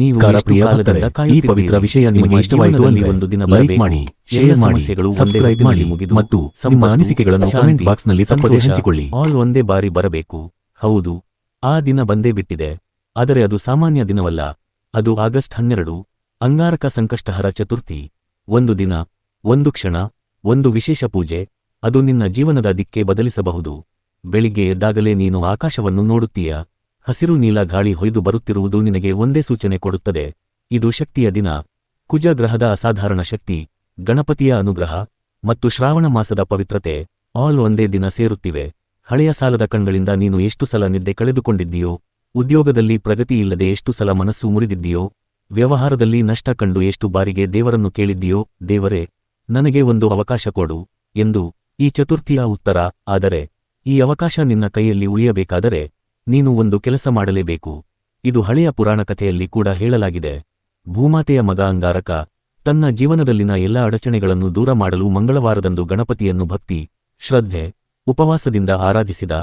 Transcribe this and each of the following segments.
ನೀವು ಈ ಪವಿತ್ರ ವಿಷಯ ನಿಮಗೆ ಇಷ್ಟವಾಯಿತು ಅಲ್ಲಿ ಒಂದು ದಿನ ಲೈಕ್ ಮಾಡಿ ಶೇರ್ ಮಾಡಿ ಸಮಸ್ಯೆಗಳು ಸಬ್ಸ್ಕ್ರೈಬ್ ಮಾಡಿ ಮುಗಿದು ಮತ್ತು ನಿಮ್ಮ ಅನಿಸಿಕೆಗಳನ್ನು ಕಾಮೆಂಟ್ ಬಾಕ್ಸ್ನಲ್ಲಿ ತಪ್ಪದೆ ಹಂಚಿಕೊಳ್ಳಿ. ಆಲ್ ಒಂದೇ ಬಾರಿ ಬರಬೇಕು. ಹೌದು ಆ ದಿನ ಬಂದೇ ಬಿಟ್ಟಿದೆ. ಆದರೆ ಅದು ಸಾಮಾನ್ಯ ದಿನವಲ್ಲ. ಅದು ಆಗಸ್ಟ್ ಹನ್ನೆರಡು ಅಂಗಾರಕ ಸಂಕಷ್ಟಹರ ಚತುರ್ಥಿ. ಒಂದು ದಿನ ಒಂದು ಕ್ಷಣ ಒಂದು ವಿಶೇಷ ಪೂಜೆ. ಅದು ನಿನ್ನ ಜೀವನದ ದಿಕ್ಕೆ ಬದಲಿಸಬಹುದು. ಬೆಳಿಗ್ಗೆ ಎದ್ದಾಗಲೇ ನೀನು ಆಕಾಶವನ್ನು ನೋಡುತ್ತೀಯ? ಹಸಿರು ನೀಲ ಗಾಳಿ ಹೊಯ್ದು ಬರುತ್ತಿರುವುದು ನಿನಗೆ ಒಂದೇ ಸೂಚನೆ ಕೊಡುತ್ತದೆ. ಇದು ಶಕ್ತಿಯ ದಿನ. ಕುಜ ಗ್ರಹದ ಅಸಾಧಾರಣ ಶಕ್ತಿ, ಗಣಪತಿಯ ಅನುಗ್ರಹ ಮತ್ತು ಶ್ರಾವಣ ಮಾಸದ ಪವಿತ್ರತೆ ಆಲ್ ಒಂದೇ ದಿನ ಸೇರುತ್ತಿವೆ. ಹಳೆಯ ಸಾಲದ ಕಣ್ಗಳಿಂದ ನೀನು ಎಷ್ಟು ಸಲ ನಿದ್ದೆ ಕಳೆದುಕೊಂಡಿದ್ದೀಯೋ, ಉದ್ಯೋಗದಲ್ಲಿ ಪ್ರಗತಿ ಇಲ್ಲದೆ ಎಷ್ಟು ಸಲ ಮನಸ್ಸು ಮುರಿದಿದ್ದೀಯೋ, ವ್ಯವಹಾರದಲ್ಲಿ ನಷ್ಟ ಕಂಡು ಎಷ್ಟು ಬಾರಿಗೆ ದೇವರನ್ನು ಕೇಳಿದ್ದೀಯೋ, ದೇವರೇ, ನನಗೆ ಒಂದು ಅವಕಾಶ ಕೊಡು ಎಂದು ಈ ಚತುರ್ಥಿಯ ಉತ್ತರ. ಆದರೆ, ಈ ಅವಕಾಶ ನಿನ್ನ ಕೈಯಲ್ಲಿ ಉಳಿಯಬೇಕಾದರೆ ನೀನು ಒಂದು ಕೆಲಸ ಮಾಡಲೇಬೇಕು. ಇದು ಹಳೆಯ ಪುರಾಣ ಕಥೆಯಲ್ಲಿ ಕೂಡ ಹೇಳಲಾಗಿದೆ. ಭೂಮಾತೆಯ ಮಗ ಅಂಗಾರಕ ತನ್ನ ಜೀವನದಲ್ಲಿನ ಎಲ್ಲ ಅಡಚಣೆಗಳನ್ನು ದೂರ ಮಾಡಲು ಮಂಗಳವಾರದಂದು ಗಣಪತಿಯನ್ನು ಭಕ್ತಿ, ಶ್ರದ್ಧೆ, ಉಪವಾಸದಿಂದ ಆರಾಧಿಸಿದ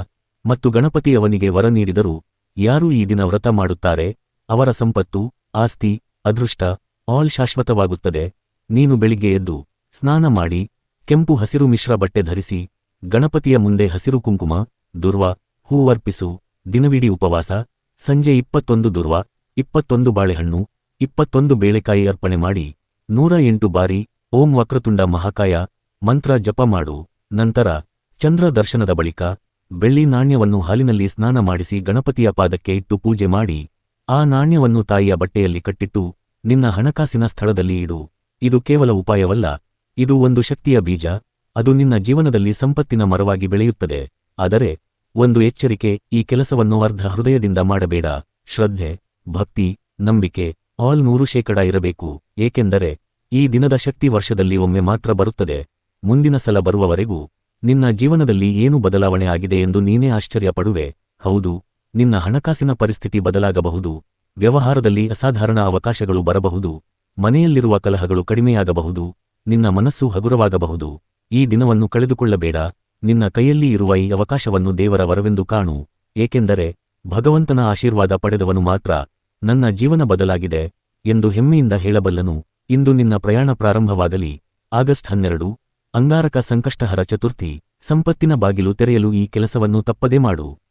ಮತ್ತು ಗಣಪತಿ ಅವನಿಗೆ ವರ ನೀಡಿದರು ಯಾರು ಈ ದಿನ ವ್ರತ ಮಾಡುತ್ತಾರೆ? ಅವರ ಸಂಪತ್ತು, ಆಸ್ತಿ, ಅದೃಷ್ಟ ಆಲ್ ಶಾಶ್ವತವಾಗುತ್ತದೆ. ನೀನು ಬೆಳಿಗ್ಗೆ ಎದ್ದು ಸ್ನಾನ ಮಾಡಿ, ಕೆಂಪು ಹಸಿರು ಮಿಶ್ರ ಬಟ್ಟೆ ಧರಿಸಿ, ಗಣಪತಿಯ ಮುಂದೆ ಹಸಿರು ಕುಂಕುಮ, ದುರ್ವ ಹೂವರ್ಪಿಸು ದಿನವಿಡೀ ಉಪವಾಸ, ಸಂಜೆ ಇಪ್ಪತ್ತೊಂದು ದುರ್ವ, ಇಪ್ಪತ್ತೊಂದು ಬಾಳೆಹಣ್ಣು, ಇಪ್ಪತ್ತೊಂದು ಬೇಳೆಕಾಯಿ ಅರ್ಪಣೆ ಮಾಡಿ, ನೂರ ಎಂಟು ಬಾರಿ ಓಂ ವಕ್ರತುಂಡ ಮಹಾಕಾಯ, ಮಂತ್ರ ಜಪ ಮಾಡು. ನಂತರ ಚಂದ್ರ ದರ್ಶನದ ಬಳಿಕ ಬೆಳ್ಳಿ ನಾಣ್ಯವನ್ನು ಹಾಲಿನಲ್ಲಿ ಸ್ನಾನ ಮಾಡಿಸಿ ಗಣಪತಿಯ ಪಾದಕ್ಕೆ ಇಟ್ಟು ಪೂಜೆ ಮಾಡಿ, ಆ ನಾಣ್ಯವನ್ನು ತಾಯಿಯ ಬಟ್ಟೆಯಲ್ಲಿ ಕಟ್ಟಿಟ್ಟು ನಿನ್ನ ಹಣಕಾಸಿನ ಸ್ಥಳದಲ್ಲಿ ಇಡು. ಇದು ಕೇವಲ ಉಪಾಯವಲ್ಲ, ಇದು ಒಂದು ಶಕ್ತಿಯ ಬೀಜ, ಅದು ನಿನ್ನ ಜೀವನದಲ್ಲಿ ಸಂಪತ್ತಿನ ಮರವಾಗಿ ಬೆಳೆಯುತ್ತದೆ. ಆದರೆ ಒಂದು ಎಚ್ಚರಿಕೆ ಈ ಕೆಲಸವನ್ನು ಅರ್ಧ ಹೃದಯದಿಂದ ಮಾಡಬೇಡ. ಶ್ರದ್ಧೆ, ಭಕ್ತಿ, ನಂಬಿಕೆ ಆಲ್ ನೂರು ಶೇಕಡ ಇರಬೇಕು. ಏಕೆಂದರೆ ಈ ದಿನದ ಶಕ್ತಿ ವರ್ಷದಲ್ಲಿ ಒಮ್ಮೆ ಮಾತ್ರ ಬರುತ್ತದೆ. ಮುಂದಿನ ಸಲ ಬರುವವರೆಗೂ ನಿನ್ನ ಜೀವನದಲ್ಲಿ ಏನು ಬದಲಾವಣೆ ಆಗಿದೆ ಎಂದು ನೀನೇ ಆಶ್ಚರ್ಯಪಡುವೆ. ಹೌದು, ನಿನ್ನ ಹಣಕಾಸಿನ ಪರಿಸ್ಥಿತಿ ಬದಲಾಗಬಹುದು. ವ್ಯವಹಾರದಲ್ಲಿ ಅಸಾಧಾರಣ ಅವಕಾಶಗಳು ಬರಬಹುದು. ಮನೆಯಲ್ಲಿರುವ ಕಲಹಗಳು ಕಡಿಮೆಯಾಗಬಹುದು. ನಿನ್ನ ಮನಸ್ಸು ಹಗುರವಾಗಬಹುದು. ಈ ದಿನವನ್ನು ಕಳೆದುಕೊಳ್ಳಬೇಡ. ನಿನ್ನ ಕೈಯಲ್ಲಿ ಇರುವ ಈ ಅವಕಾಶವನ್ನು ದೇವರ ವರವೆಂದು ಕಾಣು, ಏಕೆಂದರೆ ಭಗವಂತನ ಆಶೀರ್ವಾದ ಪಡೆದವನು ಮಾತ್ರ ನನ್ನ ಜೀವನ ಬದಲಾಗಿದೆ ಎಂದು ಹೆಮ್ಮೆಯಿಂದ ಹೇಳಬಲ್ಲನು. ಇಂದು ನಿನ್ನ ಪ್ರಯಾಣ ಪ್ರಾರಂಭವಾಗಲಿ. ಆಗಸ್ಟ್ ಹನ್ನೆರಡು, ಅಂಗಾರಕ ಸಂಕಷ್ಟಹರ ಚತುರ್ಥಿ, ಸಂಪತ್ತಿನ ಬಾಗಿಲು ತೆರೆಯಲು ಈ ಕೆಲಸವನ್ನು ತಪ್ಪದೇ ಮಾಡು.